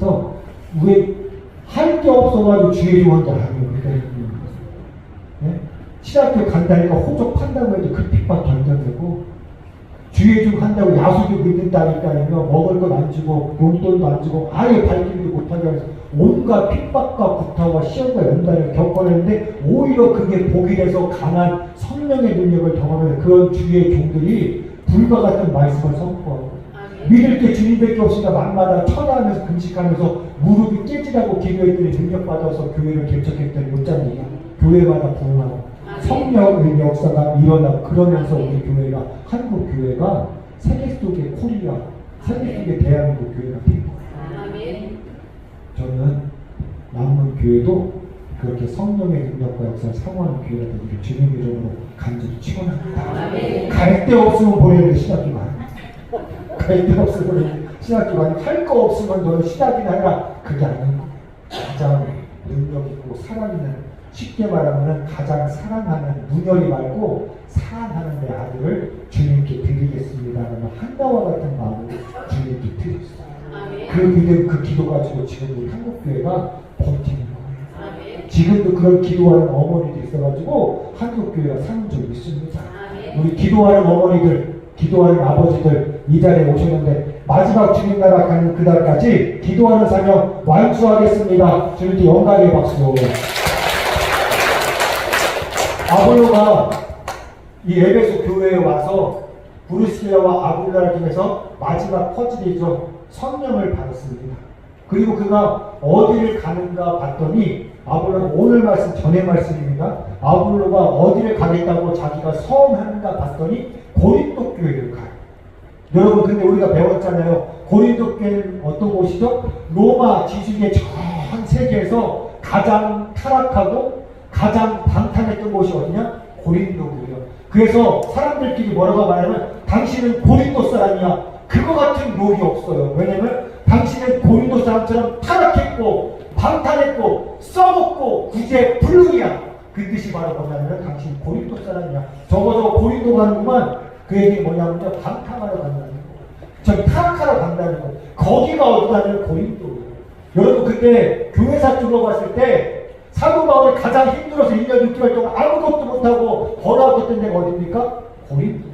그래서 왜할 게 없어가지고 주의 좀 한다 하는 그러니까 예? 신학교 간다니까 호적 판다고 해도 그 핍박 견뎌내고 주의 좀 한다고 야수도 믿는다니까 아니면 먹을 것 안 주고 용돈도 안 주고 아예 발길도 못하게 해서 온갖 핍박과 구타와 시험과 연단을 겪어내는데 오히려 그게 복이 돼서 강한 성령의 능력을 경험하는 그런 주의 종들이 불과 같은 말씀을 선포하고 믿을 게 주님밖에 없으니까 밤마다 천하하면서 금식하면서 무릎이 깨지라고 기도했더니 능력받아서 교회를 개척했더니 못잡니까 교회마다 부흥하고 성령의 역사가 일어나고 그러면서 우리 교회가 한국 교회가 세계 속의 코리아 세계 속의 대한민국 교회가 된 거예요. 저는 남문 교회도 그렇게 성령의 능력과 역사를 사모하는 교회가 되기를 주님 이름으로 간절히 축원합니다. 갈 데 없으면 보내는 신학기 많아. 갈데 없으면 신학기 많이 할 거 없으면 너는 신학이나 해라. 그게 아니고 가장 능력 있고 사랑 있는 쉽게 말하면 가장 사랑하는 문열이 말고 사랑하는 내 아들을 주님께 드리겠습니다. 라는 한나와 같은 마음을 주님께 드렸어요. 그 믿음, 그 기도 가지고 지금 우리 한국교회가 버티는 거예요. 지금도 그런 기도하는 어머니도 있어가지고 한국교회가 사는 줄 믿습니다. 우리 기도하는 어머니들, 기도하는 아버지들 이 자리에 오셨는데 마지막 주님 나라 가는 그날까지 기도하는 사명 완수하겠습니다. 주님께 영광의 박수. 아볼로가 이 에베소 교회에 와서 브루시아와 아굴라를 통해서 마지막 퍼즐이죠. 성령을 받았습니다. 그리고 그가 어디를 가는가 봤더니 아볼로가 오늘 말씀 전의 말씀입니다. 아볼로가 어디를 가겠다고 자기가 서운한가 봤더니 고린도 교회를 가요. 여러분 근데 우리가 배웠잖아요. 고린도 교회는 어떤 곳이죠? 로마 지식의 전 세계에서 가장 타락하고 가장 방탕했던 곳이 어디냐? 고린도고요. 그래서 사람들끼리 뭐라고 말하면 당신은 고린도 사람이야. 그거 같은 롤이 없어요. 왜냐면 당신은 고린도 사람처럼 타락했고 방탕했고 써먹고 구제 불능이야. 그 뜻이 바로 뭐냐면 당신 고린도 사람이야. 적어도 고린도 가는구만. 그 얘기 뭐냐면요. 방탕하러 간다는 거. 저 타락하러 간다는 거. 거기가 어디냐면 고린도예요. 여러분 그때 교회사 쪽으로 갔을 때 사도 바울이 가장 힘들어서 1년 6개월 동안 아무것도 못하고 번아웃했던 데가 어딥니까? 고린도.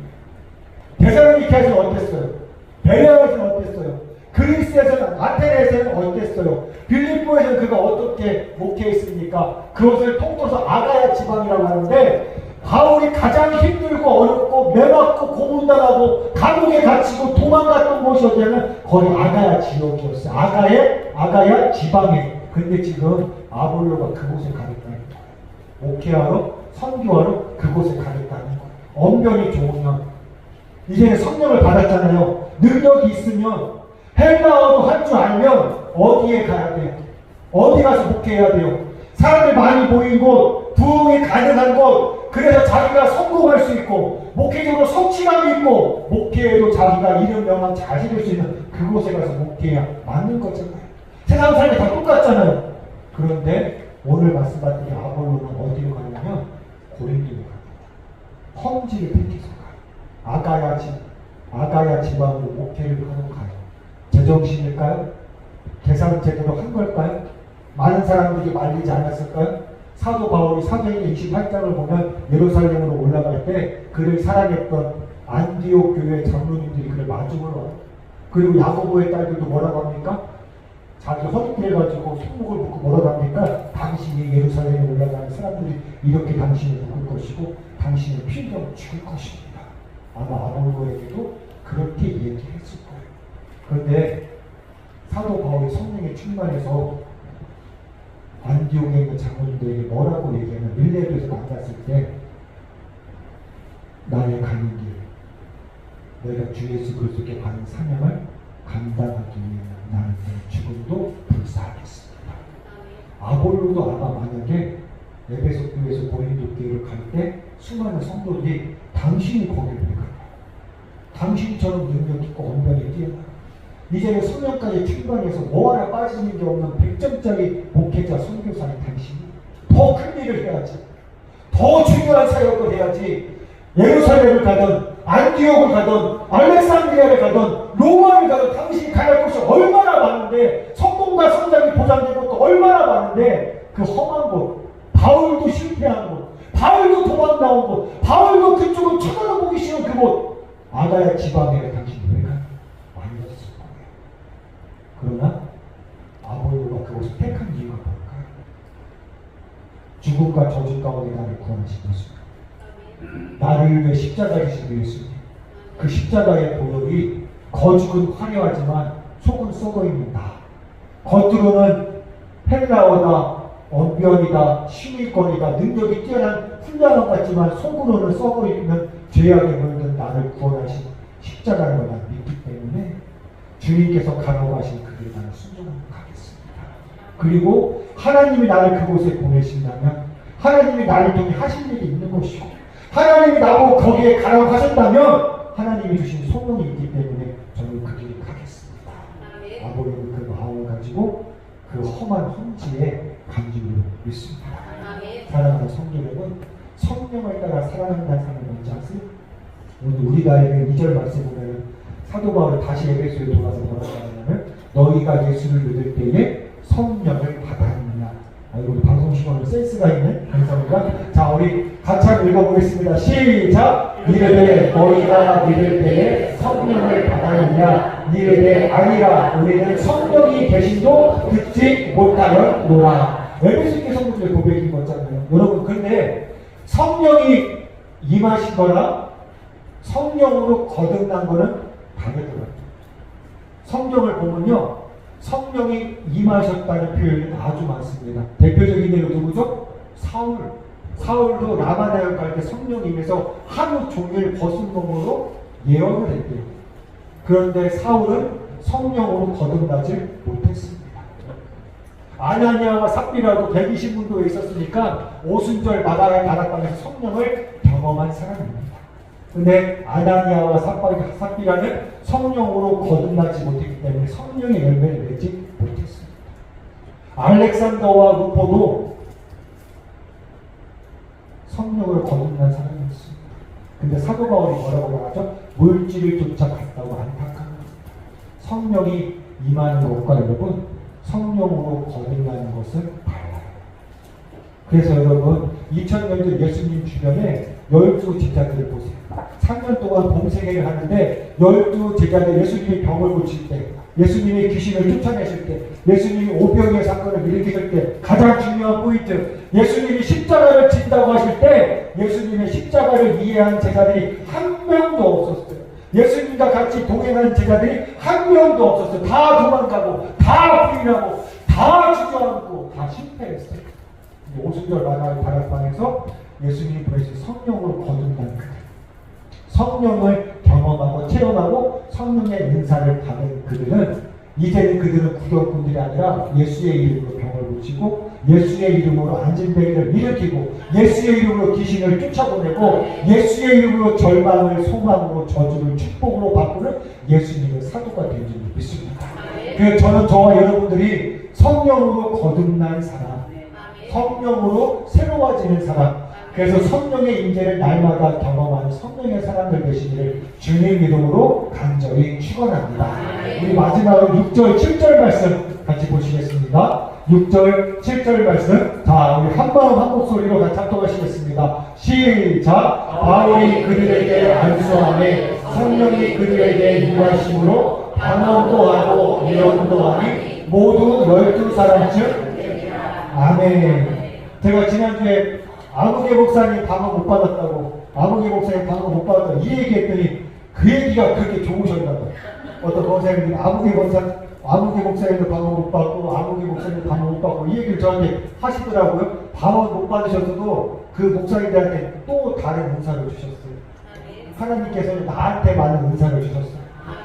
대사로니카에서는 어땠어요? 베레아에서는 어땠어요? 그리스에서는 아테네에서는 어땠어요? 빌립보에서는 그가 어떻게 목회했습니까? 그것을 통틀어서 아가야 지방이라고 하는데 바울이 가장 힘들고 어렵고 매맞고 고문당하고 감옥에 갇히고 도망갔던 곳이 어디냐면 거기 아가야 지역이었어요. 아가의 아가야 지방에. 근데 지금 아볼로가 그곳에 가겠다는 거예요. 목회하러 선교하러 그곳에 가겠다는 거예요. 언변이 좋으면 이제는 성령을 받았잖아요. 능력이 있으면 헬라어도 할 줄 알면 어디에 가야 돼요? 어디 가서 목회해야 돼요? 사람들 많이 곳, 부흥이 가능한 곳, 그래서 자기가 성공할 수 있고, 목회적으로 성취감이 있고, 목회에도 자기가 이름 명함 잘 지을 수 있는 그곳에 가서 목회해야 맞는 거잖아요. 세상 사람이 다 똑같잖아요. 그런데 오늘 말씀받은 이 아볼로는 어디로 가냐면 고린도로 갑니다. 험지를 택해서 가요. 아가야 집, 아가야 지방으로 목회를 하러 가요. 제정신일까요? 계산 제대로 한 걸까요? 많은 사람들이 말리지 않았을까요? 사도 바울이 사도행전 28장을 보면 예루살렘으로 올라갈 때 그를 사랑했던 안디옥 교회 장로님들이 그를 마중을 와요. 그리고 야고보의 딸들도 뭐라고 합니까? 자기 허리띠에 가지고 손목을 묶고 뭐라고 합니까? 당신이 예루살렘에 올라가는 사람들이 이렇게 당신을 묶을 것이고 당신을 필경 죽일 것입니다. 아마 아볼로에게도 그렇게 얘기했을 거예요. 그런데 사도 바울이 성령에 충만해서 안디옥에 있는 장로님들에게 뭐라고 얘기하면 밀레도에서 만났을 때 나의 가는 길 내가 주 예수 그리스도께 가는 사명을 감당하기 위해 나는 내 죽음도 불사하겠습니다. 아볼로도 아마 만약에 에베소 교회에서 고린도 교회를 갈 때 수많은 성도들이 당신이 거기를 왜 가냐 당신처럼 능력 있고 언변이 뛰어나 이제는 수명까지 충만해서 뭐 하나 빠지는 게 없는 100점짜리 목회자 선교사인 당신이 더 큰 일을 해야지. 더 중요한 사역을 해야지. 예루살렘을 가든 안디옥을 가든 알렉산드리아를 가든 로마를 가든 당신이 가야 할 곳이 얼마나 많은데 성공과 보장된 것도 얼마나 많은데 그 험한 곳, 바울도 실패한 곳, 바울도 도망 나온 곳, 바울도 그쪽을 쳐다보기 싫은 그곳, 아가야 지방에 당신이 왜 가? 말렸을 거예요. 그러나 아볼로가 그곳을 택한 이유가 뭘까요? 죽음과 저주 가운데 나를 구원하신 것입니다. 나를 위해 십자가를 지고 예수님. 그 십자가의 보혈이 거죽은 화려하지만 속은 썩어 있는 나. 겉으로는 헬라어다, 언변이다, 신일권이다, 능력이 뛰어난 것 같지만 속으로는 썩어 있는 죄악에 물든 나를 구원하신 십자가를 난 믿기 때문에 주님께서 가라고 하신 그 길을 나는 순종하고 가겠습니다. 그리고 하나님이 나를 그곳에 보내신다면 하나님이 나를 통해 하실 일이 있는 것이고 하나님이 나보고 거기에 가라고 하셨다면 하나님이 주신 소명이 있기 때문에 저는 그 길을 가겠습니다. 아버지는 그 마음을 가지고 그 험한 험지에 간주를 믿습니다. 사랑하는 성도님은 성령을 따라 살아간다는 사람이 뭔지 아세요? 오늘 우리가 읽은 2절 말씀 보면 사도 바울이 다시 에베소에 돌아서 뭐라고 하냐면 너희가 예수를 믿을 때에 성령을 받았느냐 아, 우리 방송 시간으로 센스가 있는 감사합니다. 자 우리 같이 한번 읽어보겠습니다. 시작 이르되 너희가 믿을 때에 성령을 받았느냐 이르되 아니라 우리는 성령이 계신도 듣지 못하였노라 에베소께 성도들의 고백인 거잖아요. 여러분 근데 성령이 임하신 거랑 성령으로 거듭난 거는 다르더라고요. 성경을 보면요. 성령이 임하셨다는 표현이 아주 많습니다. 대표적인 예로 누구죠? 사울. 사울도 라마다역 갈 때 성령이 임해서 하루 종일 벗은 몸으로 예언을 했대요. 그런데 사울은 성령으로 거듭나질 못했습니다. 아나니아와 삽비라도 120문도에 있었으니까 오순절 마다의 다락방에서 성령을 경험한 사람입니다. 근데 아나니아와 삽비- 삽비라는 성령으로 거듭나지 못했기 때문에 성령의 열매를 내지 못했습니다. 알렉산더와 루포도 성령으로 거듭난 사람이었습니다. 근데 사도 바울이 뭐라고 말하죠? 물질을 쫓아갔다고 안타까운. 성령이 임하는 것과 여러분 성령으로 거듭나는 것은 달라요. 그래서 여러분 2000년 전 예수님 주변에 열두 제자들을 보세요. 3년 동안 공생애를 하는데 열두 제자들 예수님이 병을 고칠 때 예수님이 귀신을 쫓아내실 때 예수님이 오병이의 사건을 일으키실 때 가장 중요한 포인트 예수님이 십자가를 진다고 하실 때 예수님의 십자가를 이해한 제자들이 한 명도 없었어요. 예수님과 같이 동행하는 제자들이 한 명도 없었어요. 다 도망가고 다 부인하고 다 주저앉고 다 실패했어요. 오순절 마다의 다락방에서 예수님이 보내신 성령으로 거듭난 그들 성령을 경험하고 체험하고 성령의 은사를 받은 그들은 이제는 그들은 구경꾼들이 아니라 예수의 이름으로 병을 고치고 예수의 이름으로 안진뱅이를 일으키고 예수의 이름으로 귀신을 쫓아보내고 예수의 이름으로 절망을 소망으로 저주를 축복으로 바꾸는 예수님의 사도가 된 줄 믿습니다. 그래서 저는 저와 여러분들이 성령으로 거듭난 사람 성령으로 새로워지는 사람 그래서 성령의 임재를 날마다 경험하는 성령의 사람들 되시기를 주님 이름으로 간절히 축원합니다. 우리 마지막으로 6절 7절 말씀 같이 보시겠습니다. 6절 7절 말씀 자 우리 한 마음 한 목소리로 같이 합독하시겠습니다. 시작 바울이 그들에게 안수함에 성령이 그들에게 임하심으로 방언도 하고 예언도 하니 모두 열두 사람쯤 아멘. 제가 지난주에 아무개 목사님 방어 못 받았다고 아무개 목사님 방어 못 받았다고 이 얘기했더니 그 얘기가 그렇게 좋으셨다고 어떤 권사님이 아무개 권사 아무개 목사님도 방어 못 받고 아무개 목사님도 방어 못 받고 이 얘기를 저한테 하시더라고요 방어 못 받으셔서도 그 목사님들한테 또 다른 은사를 주셨어요 하나님께서는 나한테 많은 은사를 주셨어요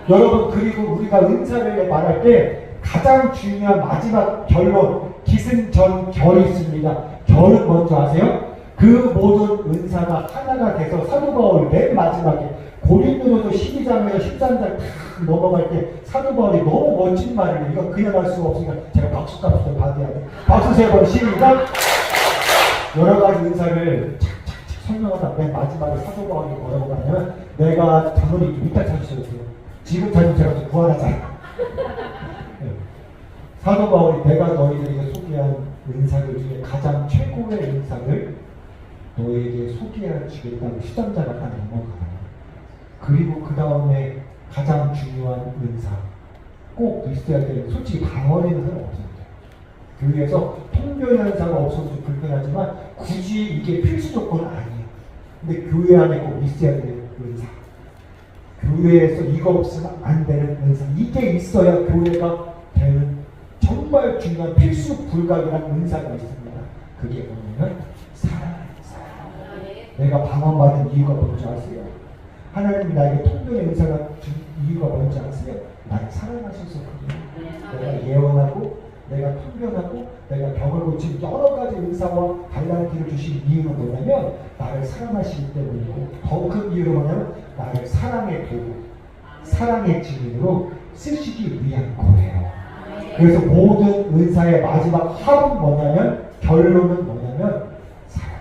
여러분 그리고 우리가 은사를 말할 때 가장 중요한 마지막 결론 기승전 결이 있습니다. 결은 뭔지 아세요? 그 모든 은사가 하나가 돼서 사도 바울 맨 마지막에 고린도전서 12장에서 13장 탁 넘어갈 때 사도 바울이 너무 멋진 말을 해요. 이거 그냥 할 수가 없으니까 제가 박수값을 좀 받아야 돼. 박수 세 번 시작. 여러 가지 은사를 착착착 설명하다 맨 마지막에 사도 바울이 뭐라고 하냐면 내가 당연히 좀 이따 찾으셔도 돼요. 지금 찾으면 제가 좀 구하잖아. 네. 사도 바울이 내가 너희들에게 소개한 은사들 중에 가장 최고의 은사를 너에게 소개해 주겠다고 시점자가 딱 넘어가요. 그리고 그 다음에 가장 중요한 은사 꼭 있어야 되는 솔직히 방언의 은사는 없습니다. 교회에서 통변 현사가 없어서 좀 불편하지만 굳이 이게 필수 조건은 아니에요. 근데 교회 안에 꼭 있어야 되는 은사. 교회에서 이거 없으면 안 되는 은사. 이게 있어야 교회가 되는 정말 중요한 필수 불가결한 은사가 있습니다. 그게 뭐냐면. 내가 방언받은 이유가 뭔지 아세요? 하나님이 나에게 통변의 은사가 준 이유가 뭔지 아세요? 나를 사랑하셔서 그래요. 내가 예언하고 내가 통변하고 내가 병을 고친 여러 가지 은사와 달란트를 주신 이유는 뭐냐면 나를 사랑하시기 때문이고 더 큰 이유는 뭐냐면 나를 사랑의 도구 사랑의 증인으로 쓰시기 위한 거예요. 그래서 모든 은사의 마지막 합은 뭐냐면 결론은 뭐냐면 사랑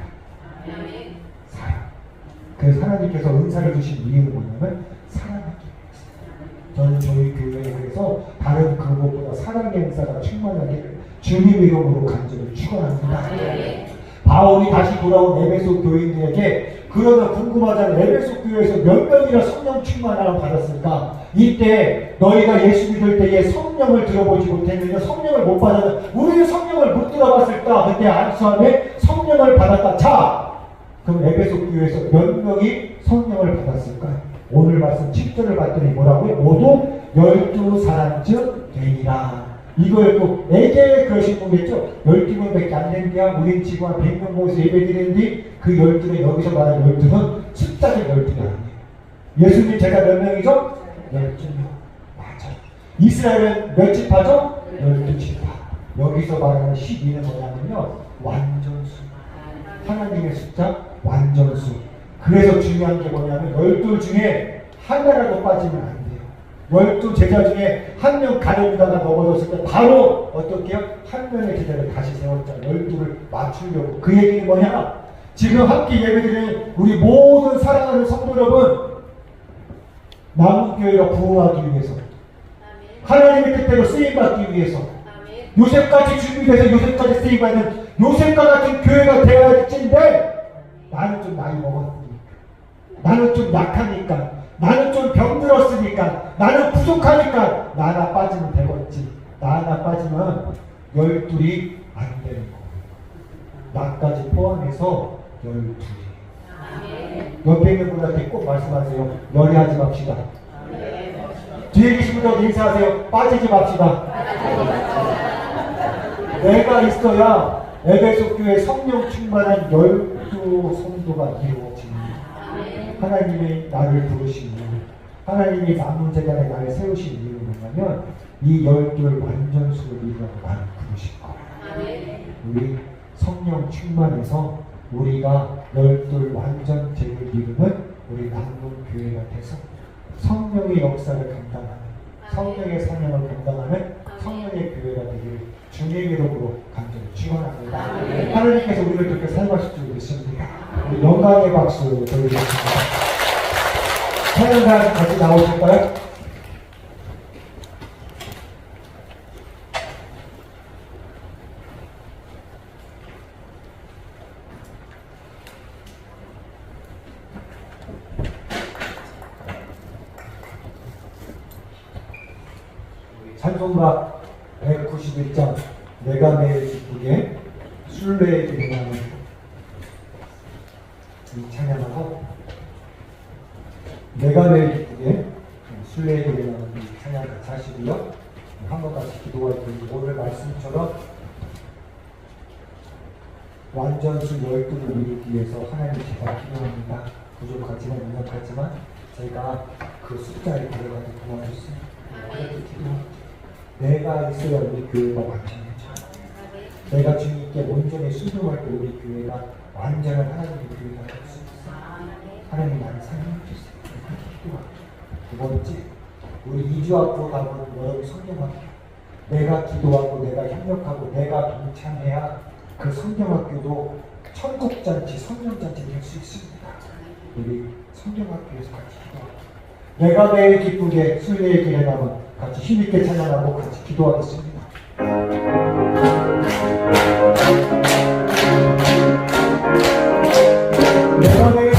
사랑 그래서 하나님께서 은사를 주신 이유는 뭐냐면 사랑하기 저는 저희 교회에 그래서 다른 그것보다 사랑의 은사가 충만하기를 주님 이름으로 간절히 축원합니다. 바울이 다시 돌아온 에베소 교인들에게 그러면 궁금하잖아요. 에베소 교회에서 몇 명이나 성령 충만함을 받았을까? 이때 너희가 예수 믿을 때에 성령을 들어보지 못했느냐? 성령을 못 받았느냐? 우리는 성령을 못 들어봤을까? 그때 안수함에 성령을 받았다. 자, 그럼 에베소 교회에서 몇 명이 성령을 받았을까? 오늘 말씀 7절을 봤더니 뭐라고요? 모두 열두 사람쯤 되니라. 이걸 또 4개 그러신 분겠죠? 12명밖에 안 되는데야 우린 지금 한 100명 모여서 예배 드리는데 그 12는 여기서 말하는 12는 숫자적 12가 아니에요. 예수님 제가 몇 명이죠? 12명. 맞아요. 이스라엘은 몇 지파죠? 12지파. 여기서 말하는 12는 뭐냐면요. 완전수. 하나님의 숫자 완전수. 그래서 중요한 게 뭐냐면 열둘 중에 하나라도 빠지면 안 돼요. 열두 제자 중에 한 명 가려다가 넘어졌을 때 바로 어떻게요? 한 명의 제자를 다시 세웠잖아요. 열두를 맞추려고. 그 얘기는 뭐냐? 지금 함께 예배드리는 우리 모든 사랑하는 성도 여러분 남은 교회가 부흥하기 위해서 하나님의 뜻대로 쓰임받기 위해서 요셉까지 준비돼서 요셉까지 쓰임받는 요셉과 같은 교회가 되어야 할진데 나는 좀 나이 먹었으니까. 나는 좀 약하니까. 나는 좀 병들었으니까. 나는 부족하니까. 나 하나 빠지면 되겠지. 나 하나 빠지면 열둘이 안 되는 거예요 나까지 포함해서 열둘이. 옆에 있는 분한테 꼭 말씀하세요. 열애하지 맙시다. 뒤에 계신 분하고 인사하세요. 빠지지 맙시다. 내가 있어야 에베소 교회 성령 충만한 열 두 성도가 이루어집니다. 하나님이 나를 부르신 이유, 하나님이 남은 재단에 나를 세우신 이유는 뭐냐면 이 열둘 완전수를 이루라고 나를 부르신 거예요. 우리 성령 충만해서 우리가 열둘 완전체를 이루는 우리 남은 교회가 돼서 성령의 역사를 감당하는 성령의 성령을 감당하는 성령의 교회가 되기를 주님의 이름으로 간절히 축원합니다. 하나님께서 우리를 그렇게 사용하실 줄 믿습니다. 우리 영광의 박수 드리겠습니다. 찬양단 같이 나오실까요? 찬송가 191장 내가 매일 기쁘게 순례의 길을 이 찬양하고 내가 매일 기쁘게 순례의 길을 이 찬양 같이 하시고요. 한 번 같이 기도할 때 오늘 말씀처럼 완전수 열두를 이루기 위해서 하나님 제가 필요합니다. 부족하지만 연약하지만 제가 그 숫자에 들어가서 도와주세요 기도합니다. 내가 있어야 우리 교회가 완전해 져. 내가 주님께 온전히 순종할 때 우리 교회가 완전한 하나님의 교회가 될 수 있어. 하나님 나를 사용해 주세요. 두 번째, 우리 2주 앞으로 가면 여러분 성경학교. 내가 기도하고 내가 협력하고 내가 동참해야 그 성경학교도 천국잔치, 성령잔치 될 수 있습니다. 우리 성경학교에서 같이 기도합니다. 내가 매일 기쁘게 순례의 길에 남은 같이 힘있게 찬양하고 같이 기도하겠습니다. Morning.